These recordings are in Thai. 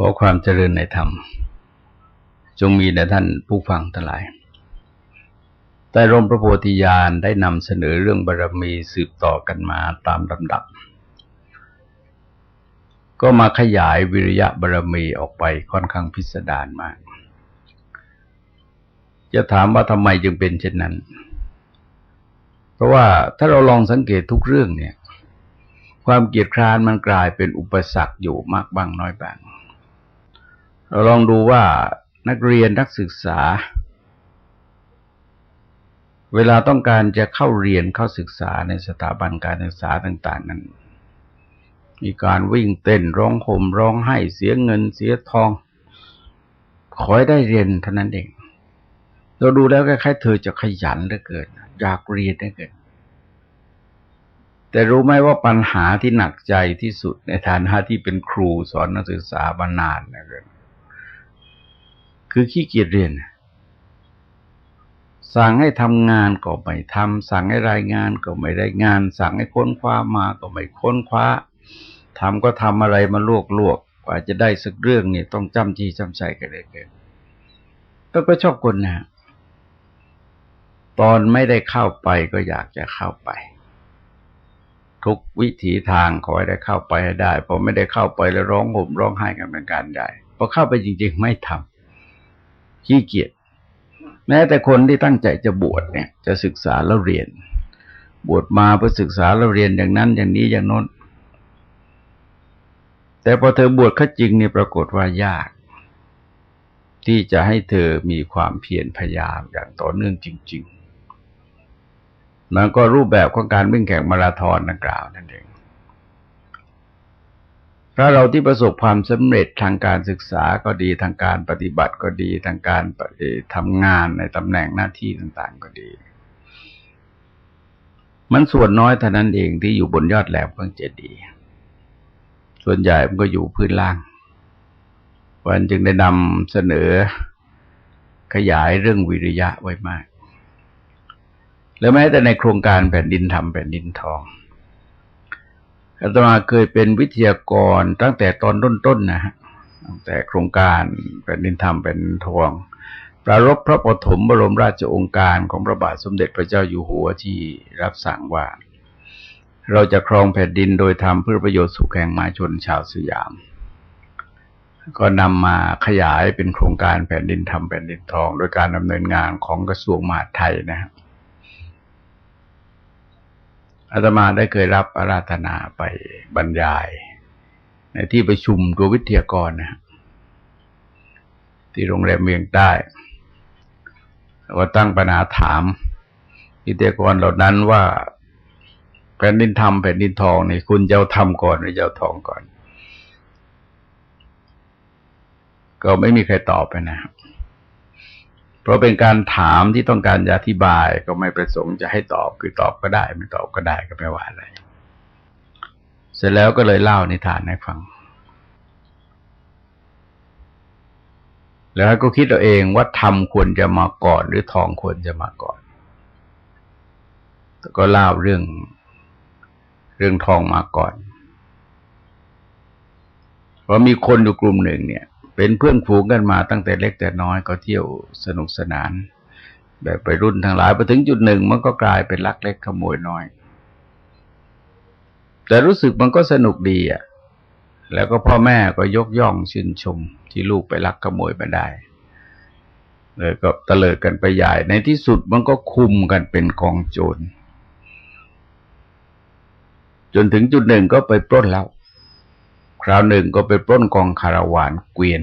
ขอความเจริญในธรรม จงมีแด่ท่านผู้ฟังทั้งหลายใต้ร่มพระโพธิญาณได้นำเสนอเรื่องบารรมีสืบต่อกันมาตามลำดับ ก็มาขยายวิริยะบารรมีออกไปค่อนข้างพิสดารมาก จะถามว่าทำไมจึงเป็นเช่นนั้น เพราะว่าถ้าเราลองสังเกตทุกเรื่องเนี่ยความเกียดคร้านมันกลายเป็นอุปสรรคอยู่มากบ้างน้อยบ้าง เราลองดูว่านักเรียนนักศึกษา เวลาต้องการจะเข้าเรียนเข้าศึกษาในสถาบันการศึกษาต่าง ๆ นั้น มีการวิ่งเต้นร้องห่มร้องไห้เสียเงินเสียทอง ขอให้ได้เรียนเท่านั้นเอง เราดูแล้วคล้ายๆเธอจะขยันเหลือเกินอยากเรียนได้เกินแต่รู้ไหมว่าปัญหาที่หนักใจที่สุดในฐานะที่เป็นครูสอนนักศึกษามานานนะเกิน คือขี้เกียจเรียน สั่งให้ทำงานก็ไม่ทำสั่งให้รายงานก็ไม่รายงาน สั่งให้ค้นคว้ามาก็ไม่ค้นคว้าทำก็ทำอะไรมาลวกลวกกว่าจะได้สักเรื่องนี่ต้องจำจี้จำใจกันเลยเกินก็ก็ชอบคนนะตอนไม่ได้เข้าไปก็อยากจะเข้าไป ทุกวิถีทางขอให้ได้เข้าไปให้ได้พอไม่ได้เข้าไปแล้วร้องห่มร้องไห้กันเป็นการใหญ่พอเข้าไปจริง ๆ ไม่ทำ ขี้เกียจแม้แต่คนที่ตั้งใจจะบวชเนี่ย จะศึกษาแล้วเรียน บวชมาเพื่อศึกษาแล้วเรียนอย่างนั้นอย่างนี้อย่างโน้นแต่พอเธอบวชข้าจริงเนี่ยปรากฏว่ายาก ที่จะให้เธอมีความเพียรพยายามอย่างต่อเนื่องจริงๆมันก็รูปแบบของการวิ่งแข่งมาราธอนดังกล่าวนั่นเอง ถ้าเราที่ประสบความสำเร็จทางการศึกษาก็ดีทางการปฏิบัติก็ดีทางการทำงานในตำแหน่งหน้าที่ต่าง ๆ ก็ดี มันส่วนน้อยเท่านั้นเองที่อยู่บนยอดแหลมของเจดีย์ส่วนใหญ่มันก็อยู่พื้นล่างวันจึงได้นำเสนอขยายเรื่องวิริยะไว้มาก แล้วแม้แต่ในโครงการแผ่นดินทำแผ่นดินทอง อาตมาเคยเป็นวิทยากรตั้งแต่ตอนต้นๆนะฮะตั้งแต่โครงการแผ่นดินธรรมเป็นทวง ประรบพระปฐมบรมราชองค์การของพระบาทสมเด็จพระเจ้าอยู่หัวที่รับสั่งว่า เราจะครองแผ่นดินโดยทำเพื่อประโยชน์สุขแห่งมาชนชาวสยาม ก็นำมาขยายเป็นโครงการแผ่นดินธรรมแผ่นดินทอง โดยการดำเนินงานของกระทรวงมหาดไทยนะครับ อาตมาได้เคยรับอาราธนาไปบรรยาย ในที่ประชุมตัววิทยากรนะที่โรงแรมเมียงใต้ก็ตั้งปัญหาถามวิทยากรเหล่านั้นว่าแผ่นดินทำแผ่นดินทองนี่คุณจะทำก่อนหรือจะทองก่อน ก็ไม่มีใครตอบไปนะครับ ราะเป็นการถามที่ต้องการจะอธิบายก็ไม่ประสงค์จะให้ตอบคือตอบก็ได้ ไม่ตอบก็ได้ก็ไม่ว่าอะไร เสร็จแล้วก็เลยเล่านิทานให้ฟัง แล้วก็คิดตัวเองว่าทำควรจะมาก่อน หรือทองควรจะมาก่อนก็เล่าเรื่อง เรื่องทองมาก่อนเพราะมีคนอยู่กลุ่มหนึ่งเนี่ย เป็นเพื่อนฝูงกันมาตั้งแต่เล็กแต่น้อยก็เที่ยวสนุกสนาน แบบไปรุ่นทั้งหลายพอถึงจุดหนึ่งมันก็กลายเป็นลักเล็กขโมยน้อย แต่รู้สึกมันก็สนุกดีอะ แล้วก็พ่อแม่ก็ยกย่องชื่นชมที่ลูกไปลักขโมยมาได้เลยก็เตลิดกันไปใหญ่ ในที่สุดมันก็คุมกันเป็นกองโจร จนถึงจุดหนึ่งก็ไปปล้นแล้ว ราวหนึ่งก็ไปปล้นกองคาราวานเกวียน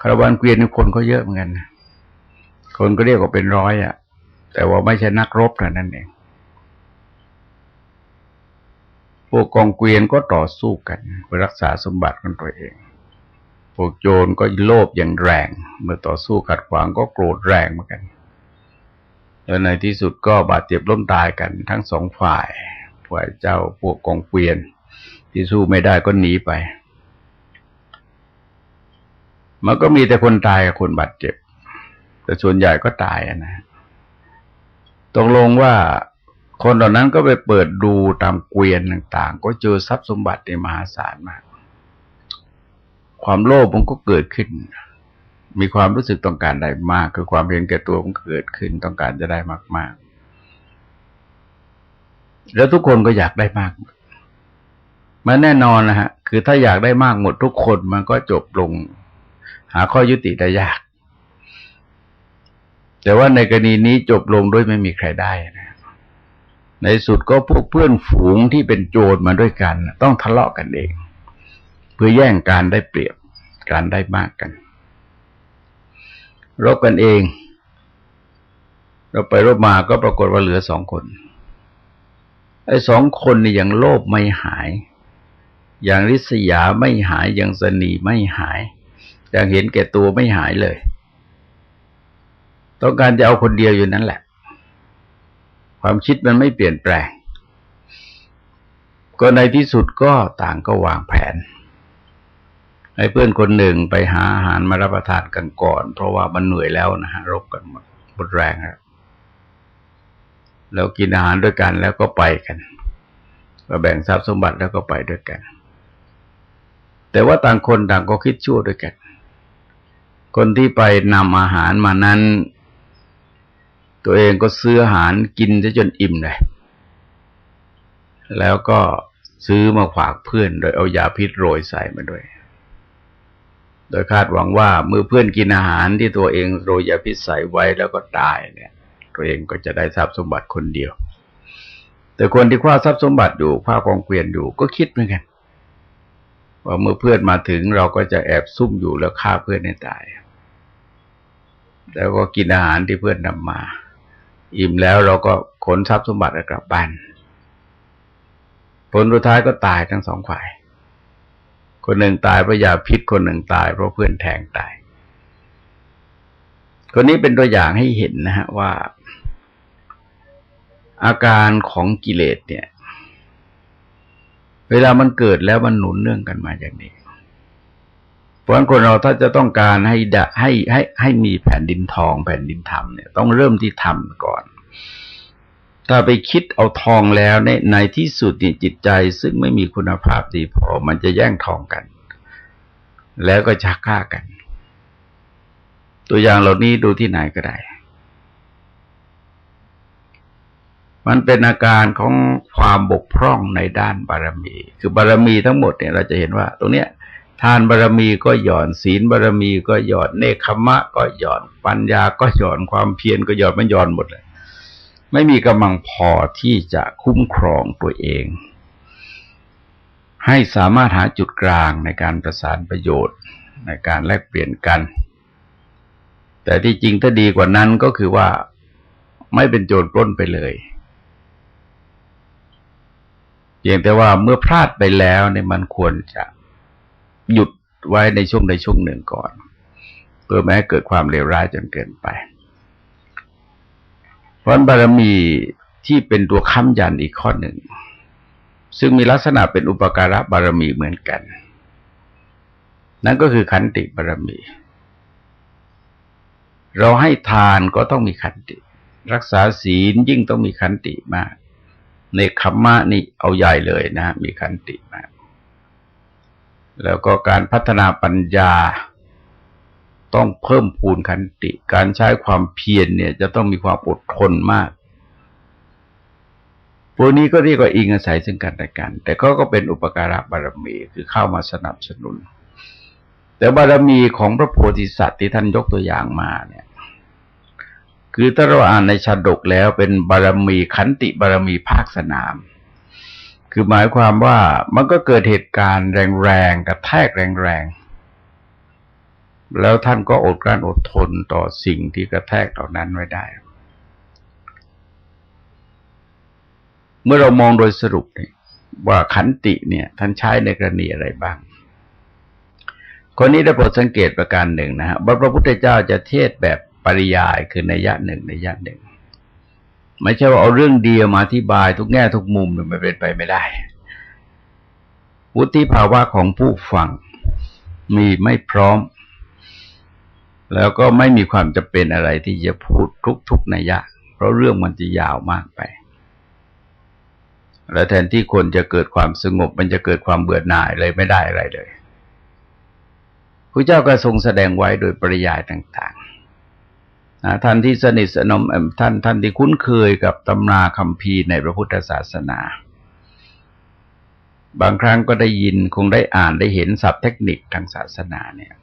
คาราวานเกวียนนี่คนก็เยอะเหมือนกันคนก็เรียกว่าเป็นร้อยอะ แต่ว่าไม่ใช่นักรบนั่นเองพวกกองเกวียนก็ต่อสู้กันเพื่อรักษาสมบัติของตัวเอง พวกโจรก็โลภอย่างแรง เมื่อต่อสู้ขัดขวางก็โกรธแรงเหมือนกันแล้วในที่สุดก็บาดเจ็บล้มตายกันทั้งสองฝ่ายฝ่ายเจ้าพวกกองเกวียน ที่สู้ไม่ได้ก็หนีไป มันก็มีแต่คนตายกับคนบาดเจ็บ แต่ส่วนใหญ่ก็ตายนะตกลงว่าคนเหล่านั้นก็ไปเปิดดูตามเกวียนต่าง ๆ ก็เจอทรัพย์สมบัติในมหาศาลมาก ความโลภมันก็เกิดขึ้น มีความรู้สึกต้องการได้มาก คือความเห็นแก่ตัวมันเกิดขึ้นต้องการจะได้มาก ๆ แล้วทุกคนก็อยากได้มากมั มันแน่นอนนะฮะ คือถ้าอยากได้มากหมดทุกคนมันก็จบลง หาข้อยุติได้ยาก แต่ว่าในกรณีนี้จบลงด้วยไม่มีใครได้นะในสุดก็พวกเพื่อนฝูงที่เป็นโจรมาด้วยกัน ต้องทะเลาะกันเอง เพื่อแย่งการได้เปรียบการได้มากกัน รบกันเอง เราไปรบมาก็ปรากฏว่าเหลือสองคนไอ้สองคนนี่ยังโลภไม่หาย อย่างริษยาไม่หาย อย่างสนีไม่หาย อย่างเห็นแก่ตัวไม่หายเลย ต้องการจะเอาคนเดียวอยู่นั่นแหละ ความคิดมันไม่เปลี่ยนแปลง ก็ในที่สุดก็ต่างก็วางแผน ให้เพื่อนคนหนึ่งไปหาอาหารมารับประทานกันก่อน เพราะว่ามันเหนื่อยแล้วนะฮะรบกันหมดหมดแรงแล้วแล้วกินอาหารด้วยกันแล้วก็ไปกันก็แบ่งทรัพย์สมบัติแล้วก็ไปด้วยกัน แต่ว่าต่างคนต่างก็คิดชั่วด้วยกัน คนที่ไปนำอาหารมานั้น ตัวเองก็ซื้ออาหารกินจนอิ่มเลย แล้วก็ซื้อมาฝากเพื่อนโดยเอายาพิษโรยใส่มาด้วย โดยคาดหวังว่าเมื่อเพื่อนกินอาหารที่ตัวเองโรยยาพิษใส่ไว้แล้วก็ตายเนี่ย ตัวเองก็จะได้ทรัพย์สมบัติคนเดียว แต่คนที่คว้าทรัพย์สมบัติอยู่คว้ากองเกวียนอยู่ก็คิดเหมือนกัน ว่าเมื่อเพื่อนมาถึงเราก็จะแอบซุ่มอยู่แล้วฆ่าเพื่อนให้ตาย แล้วก็กินอาหารที่เพื่อนนำมา อิ่มแล้วเราก็ขนทรัพย์สมบัติกลับบ้าน ผลสุดท้ายก็ตายทั้งสองฝ่าย คนหนึ่งตายเพราะยาพิษคนหนึ่งตายเพราะเพื่อนแทงตาย คนนี้เป็นตัวอย่างให้เห็นนะฮะว่า อาการของกิเลสเนี่ย เวลามันเกิดแล้วมันหนุนเนื่องกันมาอย่างนี้ เพราะฉะนั้นคนเราถ้าจะต้องการให้ดะให้ให้ให้มีแผ่นดินทองแผ่นดินธรรมเนี่ยต้องเริ่มที่ธรรมก่อน ถ้าไปคิดเอาทองแล้วในในที่สุดเนี่ยจิตใจซึ่งไม่มีคุณภาพดีพอมันจะแย่งทองกัน แล้วก็ชักฆ่ากัน ตัวอย่างเหล่านี้ดูที่ไหนก็ได้ มันเป็นอาการของความบกพร่องในด้านบารมี คือบารมีทั้งหมดเนี่ยเราจะเห็นว่า ตรงเนี้ยทานบารมีก็หย่อนศีลบารมีก็หย่อนเนคขมะ ก็หย่อนปัญญาก็หย่อนความเพียรก็หย่อนมันหย่อนหมดเลยไม่มีกำลังพอที่จะคุ้มครองตัวเอง ให้สามารถหาจุดกลางในการประสานประโยชน์ในการแลกเปลี่ยนกัน แต่ที่จริงถ้าดีกว่านั้นก็คือว่าไม่เป็นโจรปล้นไปเลย เพียงแต่ว่าเมื่อพลาดไปแล้วเนี่ยมันควรจะหยุดไว้ในช่วงใดช่วงหนึ่งก่อน เพื่อไม่ให้เกิดความเลวร้ายจนเกินไป เพราะบารมีที่เป็นตัวค้ำยันอีกข้อหนึ่ง ซึ่งมีลักษณะเป็นอุปการะบารมีเหมือนกัน นั่นก็คือขันติบารมี เราให้ทานก็ต้องมีขันติ รักษาศีลยิ่งต้องมีขันติมาก ในคัมมะนี่เอาใหญ่เลยนะ มีขันติมากแล้วก็การพัฒนาปัญญาต้องเพิ่มพูนขันติ การใช้ความเพียรเนี่ย จะต้องมีความอดทนมากพวกนี้ก็เรียกว่าอิงอาศัยซึ่งกันและกัน แต่เขาก็เป็นอุปการะบารมีคือเข้ามาสนับสนุน แต่บารมีของพระโพธิสัตว์ที่ท่านยกตัวอย่างมาเนี่ย คือถ้าเราอ่านในชาดกแล้วเป็นบารมีขันติบารมีภาคสนาม คือหมายความว่ามันก็เกิดเหตุการณ์แรงๆกระแทกแรงๆ แล้วท่านก็อดกลั้นอดทนต่อสิ่งที่กระแทกเหล่านั้นไว้ได้ เมื่อเรามองโดยสรุปเนี่ยว่าขันติเนี่ย ท่านใช้ในกรณีอะไรบ้าง คนนี้ได้โปรดสังเกตประการหนึ่งนะฮะพระพุทธเจ้าจะเทศแบบ ปริยายคือในยะหนึ่งในยะหนึ่ง ไม่ใช่ว่าเอาเรื่องเดียวมาอธิบายทุกแง่ทุกมุมมันเป็นไปไม่ได้ วุฒิภาวะของผู้ฟังมีไม่พร้อม แล้วก็ไม่มีความจะเป็นอะไรที่จะพูดทุกๆในยะ เพราะเรื่องมันจะยาวมากไปและแทนที่คนจะเกิดความสงบ มันจะเกิดความเบื่อหน่ายเลยไม่ได้อะไรเลยพระเจ้าก็ทรงแสดงไว้โดยปริยายต่าง ๆ ท่านที่สนิทสนมท่านท่านที่คุ้นเคยกับตำราคำพีในพระพุทธศาสนา บางครั้งก็ได้ยินคงได้อ่านได้เห็นศัพท์เทคนิคทางศาสนาเนี่ย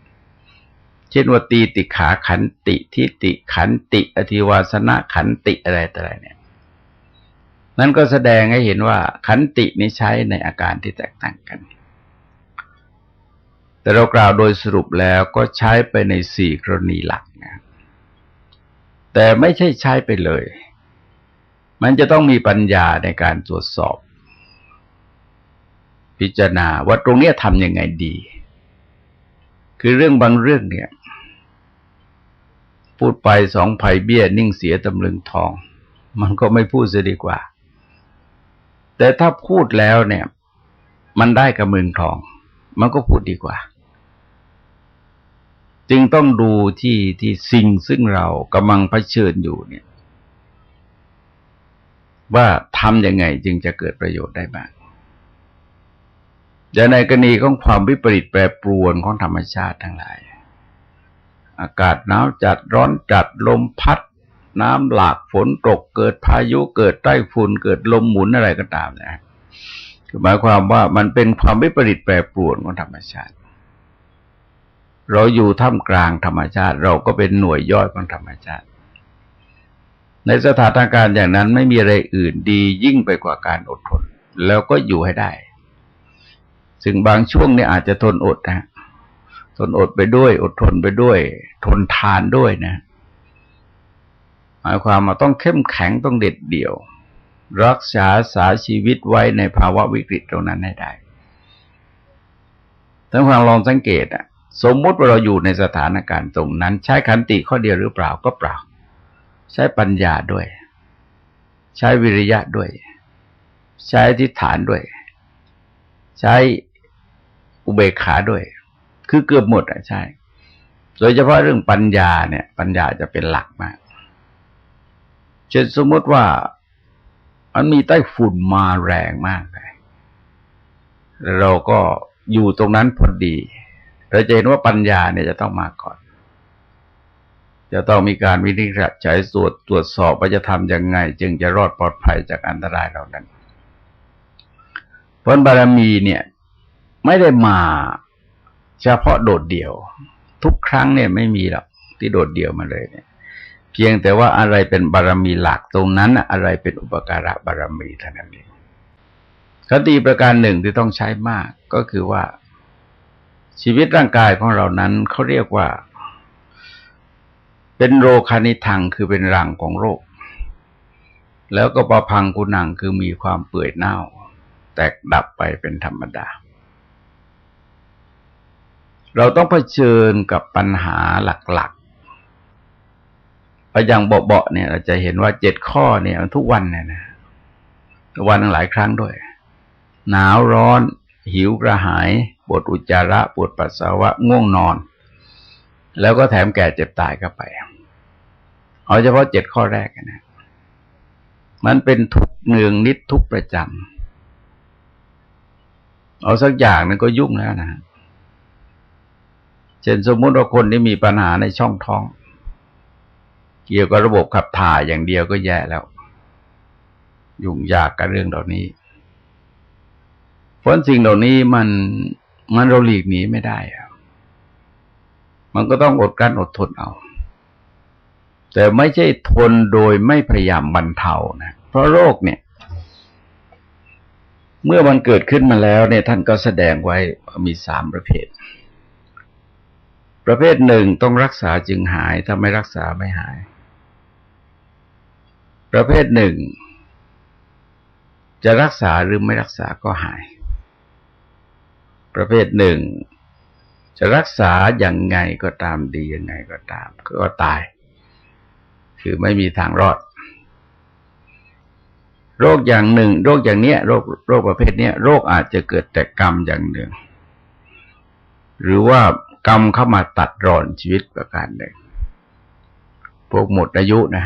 เช่นว่าตีติขาขันติทิติขันติ อธิวาสนะขันติอะไรต่ออะไรเนี่ย นั่นก็แสดงให้เห็นว่าขันตินี้ใช้ในอาการที่แตกต่างกัน แต่เรากล่าวโดยสรุปแล้วก็ใช้ไปในสี่กรณีหลัก แต่ไม่ใช่ใช้ไปเลย มันจะต้องมีปัญญาในการตรวจสอบ พิจารณาว่าตรงนี้ทำยังไงดี คือเรื่องบางเรื่องเนี่ย พูดไปสองไผ่เบี้ยนิ่งเสียตำลึงทอง มันก็ไม่พูดเสียดีกว่า แต่ถ้าพูดแล้วเนี่ย มันได้กระมึงทอง มันก็พูดดีกว่า จึงต้องดูที่ที่สิ่งซึ่งเรากำลังเผชิญอยู่เนี่ย ว่าทำยังไงจึงจะเกิดประโยชน์ได้บ้างจะในกรณีของความวิปริตแปรปรวนของธรรมชาติทั้งหลาย อากาศหนาวจัดร้อนจัดลมพัด น้ำหลากฝนตกเกิดพายุเกิดใต้ฝุ่นเกิดลมหมุนอะไรก็ตามนะหมายความว่ามันเป็นความวิปริตแปรปรวนของธรรมชาติ เราอยู่ท่ามกลางธรรมชาติ เราก็เป็นหน่วยย่อยของธรรมชาติ ในสถานการณ์อย่างนั้นไม่มีอะไรอื่นดียิ่งไปกว่าการอดทน แล้วก็อยู่ให้ได้ ซึ่งบางช่วงเนี่ยอาจจะทนอดนะทนอดไปด้วย อดทนไปด้วย ทนทานด้วยนะหมายความว่าต้องเข้มแข็งต้องเด็ดเดี่ยว รักษาสาชีวิตไว้ในภาวะวิกฤตตรงนั้นให้ได้ท่านฟังลองสังเกตอะ สมมติว่าเราอยู่ในสถานการณ์ตรงนั้น ใช้ขันติข้อเดียวหรือเปล่าก็เปล่า ใช้ปัญญาด้วย ใช้วิริยะด้วย ใช้ทิฏฐานด้วย ใช้อุเบกขาด้วย คือเกือบหมดอะใช่ โดยเฉพาะเรื่องปัญญาเนี่ย ปัญญาจะเป็นหลักมากเช่นสมมติว่ามันมีใต้ฝุ่นมาแรงมากเลยเราก็อยู่ตรงนั้นพอดี เราจะเห็นว่าปัญญาเนี่ยจะต้องมาก่อน จะต้องมีการวินิจฉัยตรวจตรวจสอบว่าจะทำยังไง จึงจะรอดปลอดภัยจากอันตรายเหล่านั้นผลบารมีเนี่ย ไม่ได้มาเฉพาะโดดเดี่ยว ทุกครั้งเนี่ยไม่มีหรอกที่โดดเดี่ยวมาเลยเนี่ย เพียงแต่ว่าอะไรเป็นบารมีหลักตรงนั้นอะไรเป็นอุปการะบารมีเท่านั้นเองคติประการหนึ่งที่ต้องใช้มากก็คือว่า ชีวิตร่างกายของเรานั้นเขาเรียกว่า เป็นโรคานิทังคือเป็นรังของโรค แล้วก็ประพังกุนังคือมีความเปื่อยเน่า แตกดับไปเป็นธรรมดา เราต้องเผชิญกับปัญหาหลักๆพออย่างเบาๆเนี่ยเราจะเห็นว่าเจ็ดข้อเนี่ยทุกวันเนี่ยนะวันหลายครั้งด้วย หนาวร้อน หิวกระหาย ปวดอุจจาระปวดปัสสาวะง่วงนอน แล้วก็แถมแก่เจ็บตายก็ไปเอาเฉพาะเจ็ดข้อแรกนะ มันเป็นทุกเนืองนิดทุกประจำเอาสักอย่างนั้นก็ยุ่งแล้วนะเช่นสมมุติว่าคนที่มีปัญหาในช่องท้อง เกี่ยวกับระบบขับถ่ายอย่างเดียวก็แย่แล้ว ยุ่งยากกับเรื่องเหล่านี้เพราะสิ่งเหล่านี้มัน มันเราหลีกหนีไม่ได้มันก็ต้องอดกั้นอดทนเอา แต่ไม่ใช่ทนโดยไม่พยายามบรรเทานะเพราะโรคเนี่ย เมื่อมันเกิดขึ้นมาแล้วเนี่ยท่านก็แสดงไว้มีสามประเภท ประเภทหนึ่งต้องรักษาจึงหาย ถ้าไม่รักษาไม่หาย ประเภทหนึ่งจะรักษาหรือไม่รักษาก็หาย ประเภทหนึ่ง จะรักษาอย่างไงก็ตามดียังไงก็ตาม ก็ตาย คือไม่มีทางรอด โรคอย่างหนึ่ง โรคอย่างเนี้ยโรคโรคประเภทเนี้ยโรคอาจจะเกิดแต่กรรมอย่างหนึ่ง หรือว่ากรรมเข้ามาตัดรอนชีวิตประการหนึ่งพวกหมดอายุนะ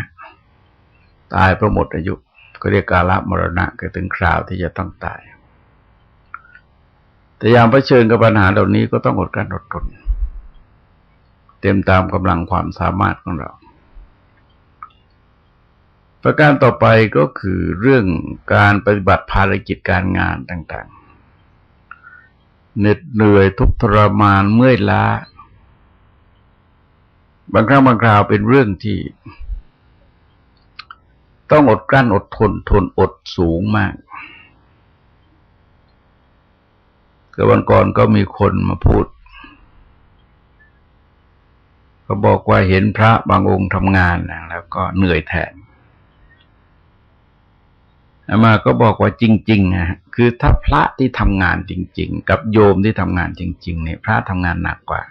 ตายเพราะหมดอายุ ก็เรียกกาลมรณะก็ถึงคราวที่จะต้องตาย แต่ยามเผชิญกับปัญหาเหล่านี้ก็ต้องอดการอดทนเต็มตามกำลังความสามารถของเรา ประการต่อไปก็คือเรื่องการปฏิบัติภารกิจการงานต่างๆ เหน็ดเหนื่อยทุกทรมานเมื่อยล้า บางครั้งบางคราวเป็นเรื่องที่ ต้องอดกลั้นอดทนทนอดสูงมาก ก็วันก่อนก็มีคนมาพูดเขาบอกว่าเห็นพระบางองค์ทำงานนะแล้วก็เหนื่อยแทนอามาก็บอกว่าจริงๆนะคือถ้าพระที่ทำงานจริง ๆ กับโยมที่ทำงานจริง ๆ เนี่ย พระทำงานหนักกว่า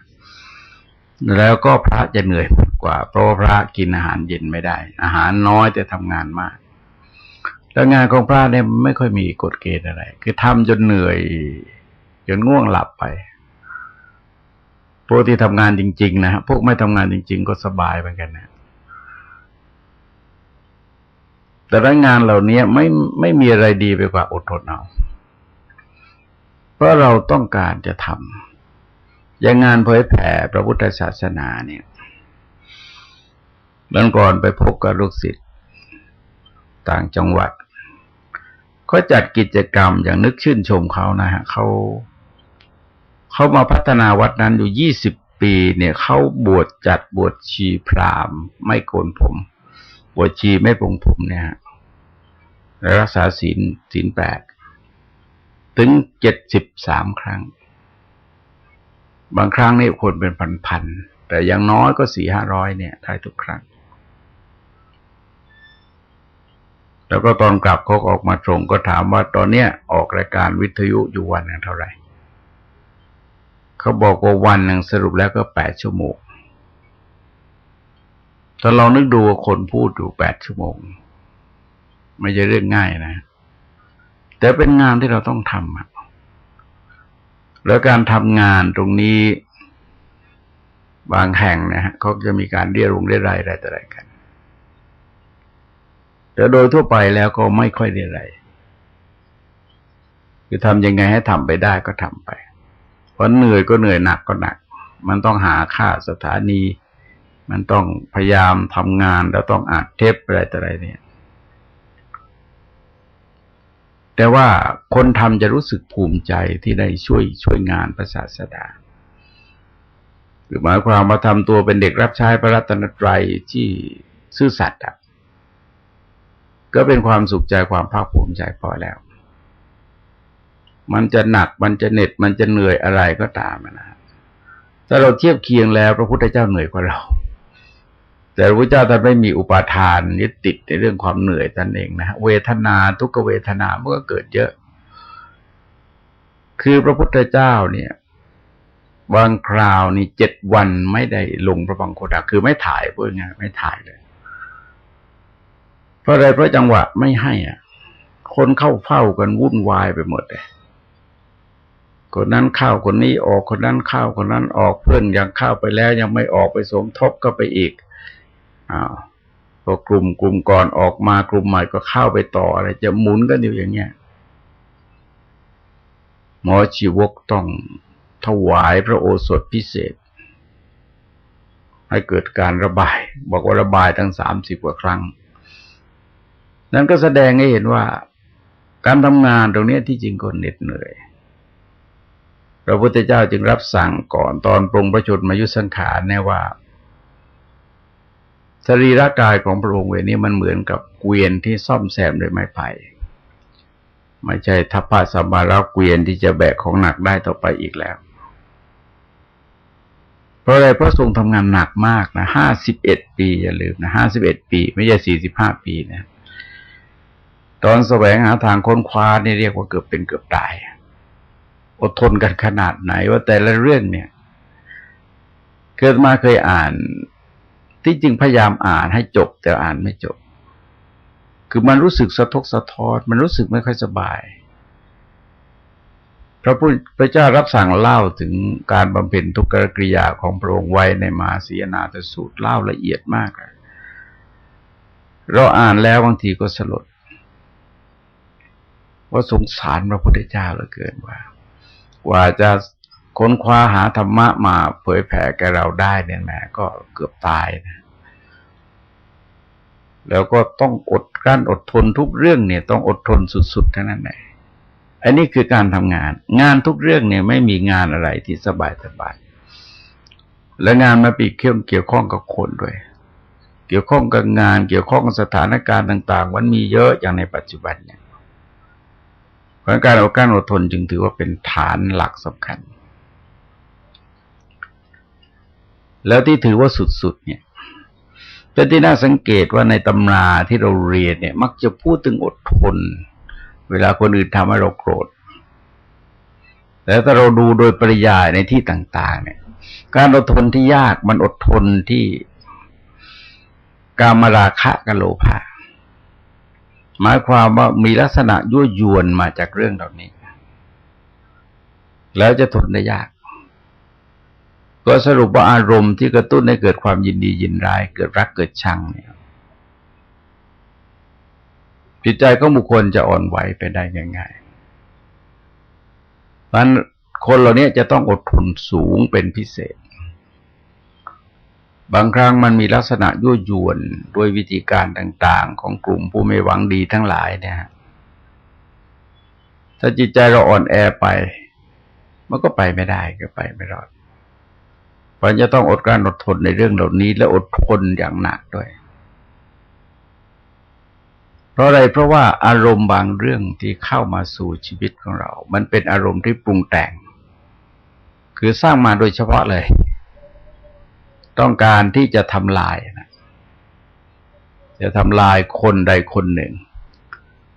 แล้วก็พระจะเหนื่อยกว่า เพราะว่าพระกินอาหารเย็นไม่ได้ อาหารน้อยแต่ทำงานมากแล้วงานของพระเนี่ยไม่ค่อยมีกฎเกณฑ์อะไร คือทำจนเหนื่อย จนง่วงหลับไปพวกที่ทำงานจริง ๆนะฮะพวกไม่ทำงานจริง ๆ ก็สบายเหมือนกันนะแต่ละงานเหล่านี้ไม่ไม่มีอะไรดีไปกว่าอดทนเอาเพราะเราต้องการจะทำอย่างงานเผยแผ่พระพุทธศาสนาเนี่ยเมื่อก่อนไปพบกับลูกศิษย์ต่างจังหวัดเขาจัดกิจกรรมอย่างนึกชื่นชมเขานะฮะเขา เขามาพัฒนาวัดนั้นอยู่ยี่สิบปีเนี่ยเขาบวชจัดบวชชีพรามไม่โกนผม บวชชีไม่ปรงผมเนี่ยและรักษาศีลศีลแปดถึงเจ็ดสิบสามครั้ง บางครั้งนี่คนเป็นพันๆแต่อย่างน้อยก็สี่ห้าร้อยเนี่ยได้ทุกครั้ง แล้วก็ตอนกลับเขาออกมาตรงก็ถามว่าตอนเนี้ยออกรายการวิทยุอยู่วันนึงเท่าไหร่ เขาบอกว่าวันหนึ่งสรุปแล้วก็แปดชั่วโมงถ้าลองนึกดูว่าคนพูดอยู่แปดชั่วโมง ไม่ใช่เรื่องง่ายนะ แต่เป็นงานที่เราต้องทำแล้วการทำงานตรงนี้บางแห่งนะฮะเขาจะมีการเรียกรงเรียรายอะไรต่ออะไรกัน แต่โดยทั่วไปแล้วก็ไม่ค่อยเรียรายคือทำยังไงให้ทำไปได้ก็ทำไป พราะเหนื่อยก็เหนื่อยหนักก็หนัก มันต้องหาค่าสถานี มันต้องพยายามทำงานแล้วต้องอัดเทปอะไรต่ออะไรเนี่ย แต่ว่าคนทำจะรู้สึกภูมิใจที่ได้ช่วยช่วยงานพระศาสดาคือหมายความมาทำตัวเป็นเด็กรับใช้พระรัตนตรัยที่ซื่อสัตย์อะ ก็เป็นความสุขใจความภาคภูมิใจพอแล้ว มันจะหนักมันจะเหน็ดมันจะเหนื่อยอะไรก็ตามนะถ้าเราเทียบเคียงแล้ว พระพุทธเจ้าเหนื่อยกว่าเรา แต่พระพุทธเจ้าท่านไม่มีอุปาทานยึดติดในเรื่องความเหนื่อยท่านเองนะเวทนาทุกเวทนาเมันก็เกิดเยอะ คือพระพุทธเจ้าเนี่ยบางคราวนี่เจ็ดวันไม่ได้ลงพระบังโคดาคือไม่ถ่ายพูดง่ายไม่ถ่ายเลย เพราะอะไรเพราะจังหวะไม่ให้อะ คนเข้าเฝ้ากันวุ่นวายไปหมดเลย คนนั้นเข้าคนนี้ออกคนนั้นเข้าคนนั้นออกเพื่อนยังเข้าไปแล้วยังไม่ออกไปสมทบก็ไปอีกอ้าวพอกลุ่มกลุ่มก่อนออกมากลุ่มใหม่ก็เข้าไปต่ออะไรจะหมุนกันอยู่อย่างเงี้ยหมอชีวกต้องถวายพระโอสถพิเศษ ให้เกิดการระบาย บอกว่าระบายทั้งสามสิบกว่าครั้ง นั้นก็แสดงให้เห็นว่า การทำงานตรงนี้ที่จริงคนเหน็ดเหนื่อย พระพุทธเจ้าจึงรับสั่งก่อนตอนปรงพระชนมายุสังขารแน่ว่าสรีระกายของพระองค์เวนี้มันเหมือนกับเกวียนที่ซ่อมแซมโดยไม้ไผ่ไม่ใช่ทัพพาสมาราเกวียนที่จะแบกของหนักได้ต่อไปอีกแล้ว เพราะอะไรพระทรงทำงานหนักมากนะห้าสิบเอ็ดปีอย่าลืมนะห้าสิบเอ็ดปี ไม่ใช่สี่สิบห้าปีนะ ตอนแสวงหาทางค้นคว้านี่เรียกว่าเกือบเป็นเกือบตาย อดทนกันขนาดไหนว่าแต่ละเรื่องเนี่ย เกิดมาเคยอ่าน ที่จริงพยายามอ่านให้จบ แต่อ่านไม่จบ คือมันรู้สึกสะทกสะท้อนมันรู้สึกไม่ค่อยสบาย พระพุทธเจ้ารับสั่งเล่าถึงการบำเพ็ญทุกขกริยาของพระองค์ไว้ในมาสีนาตสูตรเล่าละเอียดมากเลยเราอ่านแล้วบางทีก็สลดว่าสงสารพระพุทธเจ้าเหลือเกินว่า กว่าจะค้นคว้าหาธรรมะมาเผยแผ่แกเราได้เนี่ยแหมก็เกือบตายนะแล้วก็ต้องอดกั้นอดทนทุกเรื่องเนี่ย ต้องอดทนสุดๆทั้งนั้นเลยอันนี้คือการทำงาน งานทุกเรื่องเนี่ยไม่มีงานอะไรที่สบายสบาย และงานมาปีเกี่ยวเกี่ยวข้องกับคนด้วย เกี่ยวข้องกับงาน เกี่ยวข้องกับสถานการณ์ต่าง ๆ มันมีเยอะอย่างในปัจจุบันเนี่ย ราะการอดกั้นอดทนจึงถือว่าเป็นฐานหลักสำคัญ แล้วที่ถือว่าสุดๆเนี่ยเป็นที่น่าสังเกตว่าในตำราที่เราเรียนเนี่ย มักจะพูดถึงอดทน เวลาคนอื่นทำให้เราโกรธแต่ถ้าเราดูโดยปริยายในที่ต่าง ๆ เนี่ย การอดทนที่ยากมันอดทนที่กามราคะกับโลภะ หมายความว่ามีลักษณะยั่วยวนมาจากเรื่องเหล่านี้ แล้วจะทนได้ยาก ก็สรุปว่าอารมณ์ที่กระตุ้นให้เกิดความยินดียินร้าย เกิดรักเกิดชังเนี่ยจิตใจของบุคคลจะอ่อนไหวไปได้ง่ายๆเพราะนั้นคนเหล่านี้จะต้องอดทนสูงเป็นพิเศษ บางครั้งมันมีลักษณะยั่วยวนด้วยวิธีการต่างๆ ของกลุ่มผู้ไม่หวังดีทั้งหลายเนี่ยถ้าจิตใจเราอ่อนแอไป มันก็ไปไม่ได้ก็ไปไม่รอดเพราะจะต้องอดกลั้นอดทนในเรื่องเหล่านี้ และอดทนอย่างหนักด้วย เพราะอะไรเพราะว่าอารมณ์บางเรื่องที่เข้ามาสู่ชีวิตของเรา มันเป็นอารมณ์ที่ปรุงแต่ง คือสร้างมาโดยเฉพาะเลย ต้องการที่จะทำลายนะจะทำลายคนใดคนหนึ่ง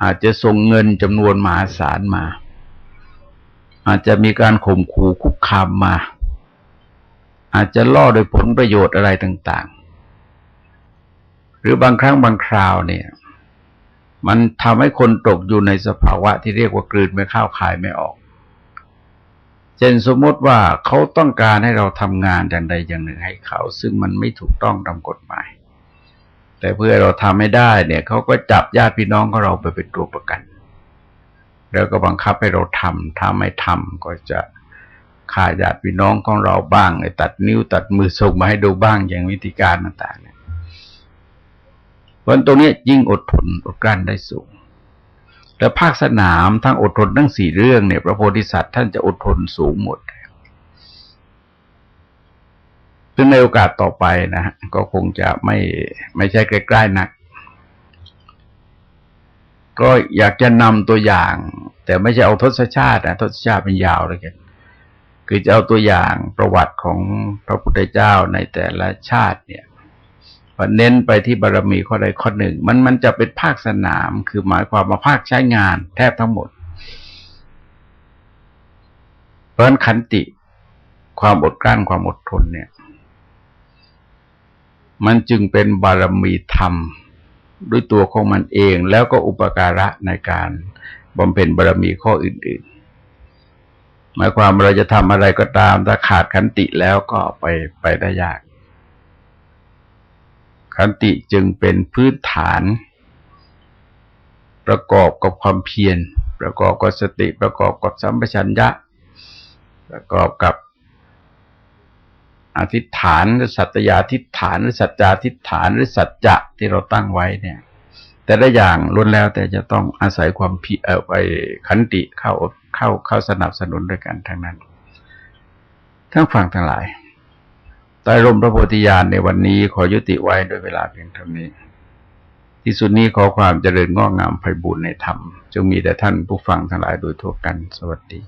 อาจจะส่งเงินจำนวนมหาศาลมา อาจจะมีการข่มขู่คุกคามมา อาจจะล่อโดยผลประโยชน์อะไรต่าง ๆ หรือบางครั้งบางคราวเนี่ย มันทำให้คนตกอยู่ในสภาวะที่เรียกว่ากลืนไม่เข้าคายไม่ออก เช่นสมมติว่าเขาต้องการให้เราทำงานอย่างใดอย่างหนึ่งให้เขา ซึ่งมันไม่ถูกต้องตามกฎหมาย แต่เพื่อเราทำไม่ได้เนี่ยเขาก็จับญาติพี่น้องของเราไปเป็นตัวประกัน แล้วก็บังคับให้เราทำถ้าไม่ทำก็จะฆ่าญาติพี่น้องของเราบ้างตัดนิ้วตัดมือส่งมาให้ดูบ้างอย่างวิธีการต่างๆเนี่ยเพราะตรงนี้ยิ่งอดทนอดกลั้นได้สูง แล้วภาคสนามทั้งอดทนทั้งสี่เรื่องเนี่ย พระโพธิสัตว์ท่านจะอดทนสูงหมดซึ่งในโอกาสต่อไปนะฮะก็คงจะไม่ไม่ใช่ใกล้ๆนัก ก็อยากจะนำตัวอย่าง แต่ไม่ใช่เอาทศชาตินะทศชาติเป็นยาวเลยกันคือจะเอาตัวอย่างประวัติของพระพุทธเจ้าในแต่ละชาติเนี่ย เน้นไปที่บารมีข้อใดข้อหนึ่ง มันมันจะเป็นภาคสนาม คือหมายความมาภาคใช้งานแทบทั้งหมด เพราะขันติความอดกลั้นความอดทนเนี่ย มันจึงเป็นบารมีธรรม ด้วยตัวของมันเอง แล้วก็อุปการะในการบำเพ็ญบารมีข้ออื่น ๆ หมายความเราจะทำอะไรก็ตาม ถ้าขาดขันติแล้วก็ไปไปได้ยาก ขันติจึงเป็นพื้นฐาน ประกอบกับความเพียร ประกอบกับสติประกอบกับสัมปชัญญะ ประกอบกับอธิษฐานหรือสัตยาธิษฐานหรือสัจจาธิษฐานหรือสัจจะที่เราตั้งไว้เนี่ย แต่ละอย่างล้วนแล้วแต่จะต้องอาศัยความเพียรไปขันติเข้าเข้าเข้าสนับสนุนด้วยกันทั้งนั้น ทั้งฝั่งทั้งหลาย ใต้ร่มพระโพธิญาณในวันนี้ขอยุติไว้ด้วยเวลาเพียงเท่านี้ ที่สุดนี้ขอความเจริญงอกงามไพบูรณ์ในธรรม จงมีแด่ท่านผู้ฟังทั้งหลายโดยทั่วกัน สวัสดี